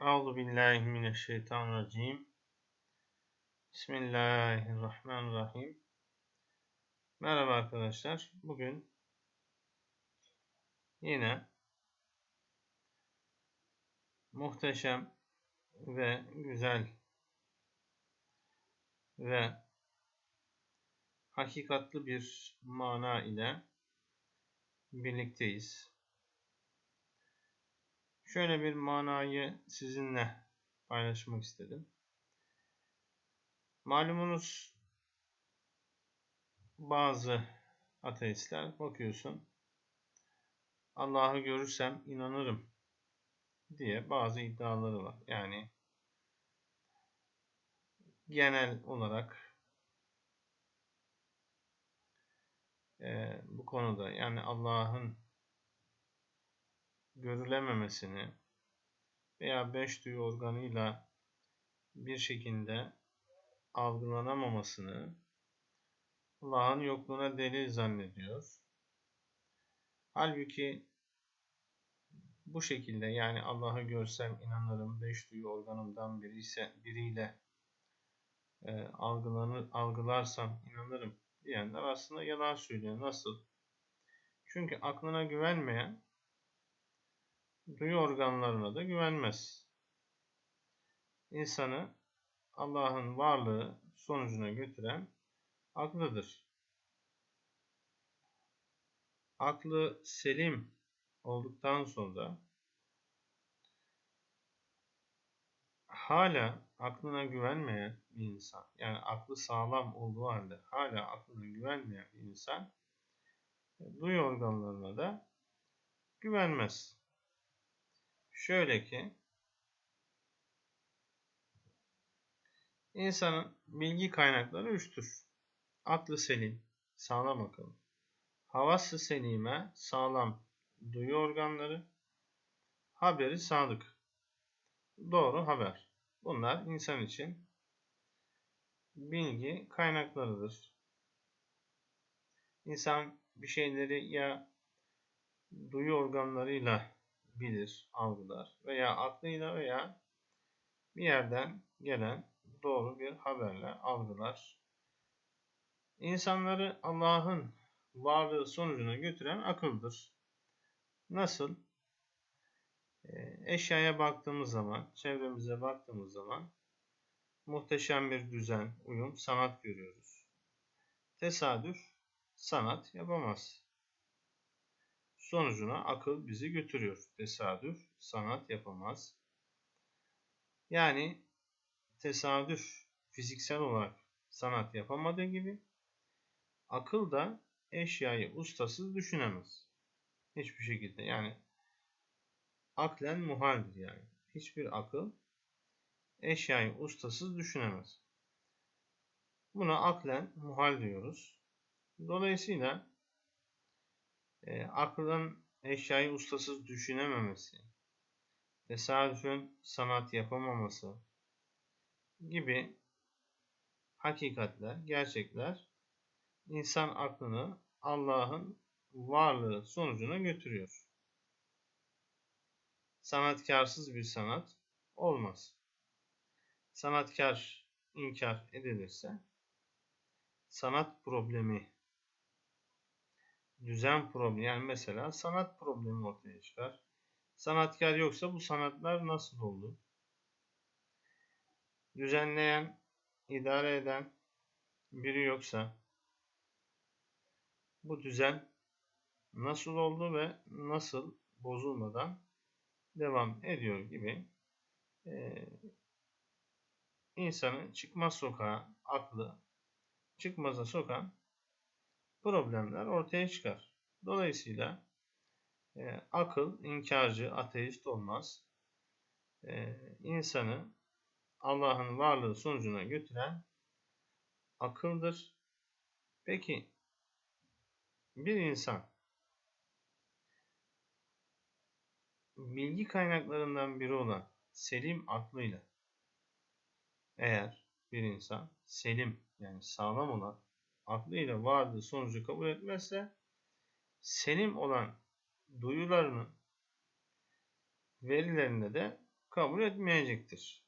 Euzu billahi mineşşeytanirracim. Bismillahirrahmanirrahim. Merhaba arkadaşlar. Bugün yine muhteşem ve güzel ve hakikatli bir mana ile birlikteyiz. Şöyle bir manayı sizinle paylaşmak istedim. Malumunuz bazı ateistler bakıyorsun Allah'ı görürsem inanırım diye bazı iddiaları var. Yani genel olarak e, bu konuda yani Allah'ın görülememesini veya beş duyu organıyla bir şekilde algılanamamasını Allah'ın yokluğuna delil zannediyor. Halbuki bu şekilde yani Allah'ı görsem inanırım, beş duyu organımdan biri ise biriyle e, algılanır, algılarsam inanırım diyenler aslında yalan söylüyor. Nasıl? Çünkü aklına güvenmeyen duyu organlarına da güvenmez. İnsanı Allah'ın varlığı sonucuna götüren aklıdır. Aklı selim olduktan sonra hala aklına güvenmeyen bir insan, yani aklı sağlam olduğu halde hala aklına güvenmeyen bir insan duyu organlarına da güvenmez. Şöyle ki insanın bilgi kaynakları üçtür. Aklı selim, sağlam akıl. Havası selime, sağlam duyu organları. Haberi sadık. Doğru haber. Bunlar insan için bilgi kaynaklarıdır. İnsan bir şeyleri ya duyu organlarıyla bilir, algılar veya aklıyla veya bir yerden gelen doğru bir haberle algılar. İnsanları Allah'ın varlığı sonucuna götüren akıldır. Nasıl? Ee, eşyaya baktığımız zaman, çevremize baktığımız zaman muhteşem bir düzen, uyum, sanat görüyoruz. Tesadüf sanat yapamaz sonucuna akıl bizi götürüyor. Tesadüf sanat yapamaz. Yani tesadüf fiziksel olarak sanat yapamadığı gibi akıl da eşyayı ustasız düşünemez. Hiçbir şekilde yani aklen muhaldir yani. Hiçbir akıl eşyayı ustasız düşünemez. Buna aklen muhal diyoruz. Dolayısıyla e, aklın eşyayı ustasız düşünememesi, tesadüfün sanat yapamaması gibi hakikatler, gerçekler insan aklını Allah'ın varlığı sonucuna götürüyor. Sanatkarsız bir sanat olmaz. Sanatkar inkar edilirse sanat problemi düzen problemi yani mesela sanat problemi ortaya çıkar. Sanatkar yoksa bu sanatlar nasıl oldu? Düzenleyen, idare eden biri yoksa bu düzen nasıl oldu ve nasıl bozulmadan devam ediyor gibi e, insanın çıkmaz sokağa aklı çıkmaza sokan problemler ortaya çıkar. Dolayısıyla e, akıl inkarcı, ateist olmaz. E, insanı Allah'ın varlığı sonucuna götüren akıldır. Peki bir insan bilgi kaynaklarından biri olan selim aklıyla eğer bir insan selim yani sağlam olan aklıyla vardığı sonucu kabul etmezse selim olan duyularının verilerinde de kabul etmeyecektir.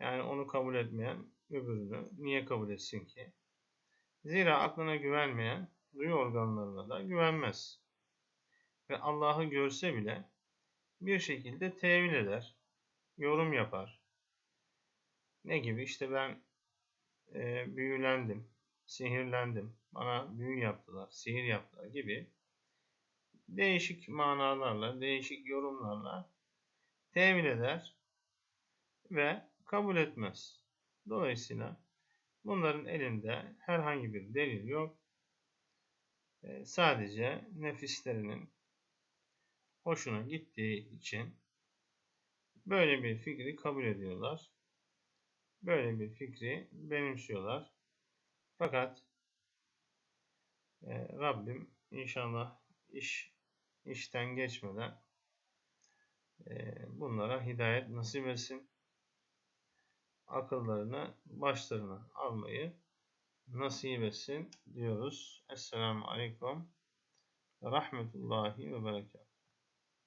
Yani onu kabul etmeyen öbürünü niye kabul etsin ki? Zira aklına güvenmeyen duyu organlarına da güvenmez. Ve Allah'ı görse bile bir şekilde tevil eder, yorum yapar. Ne gibi? İşte ben e, büyülendim, sihirlendim, bana büyü yaptılar, sihir yaptılar gibi değişik manalarla, değişik yorumlarla tevil eder ve kabul etmez. Dolayısıyla bunların elinde herhangi bir delil yok. E, sadece nefislerinin hoşuna gittiği için böyle bir fikri kabul ediyorlar. Böyle bir fikri benimsiyorlar. Fakat e, Rabbim inşallah iş işten geçmeden e, bunlara hidayet nasip etsin. Akıllarını başlarına almayı nasip etsin diyoruz. Esselamu Aleyküm Rahmetullahi ve Berekatuhu.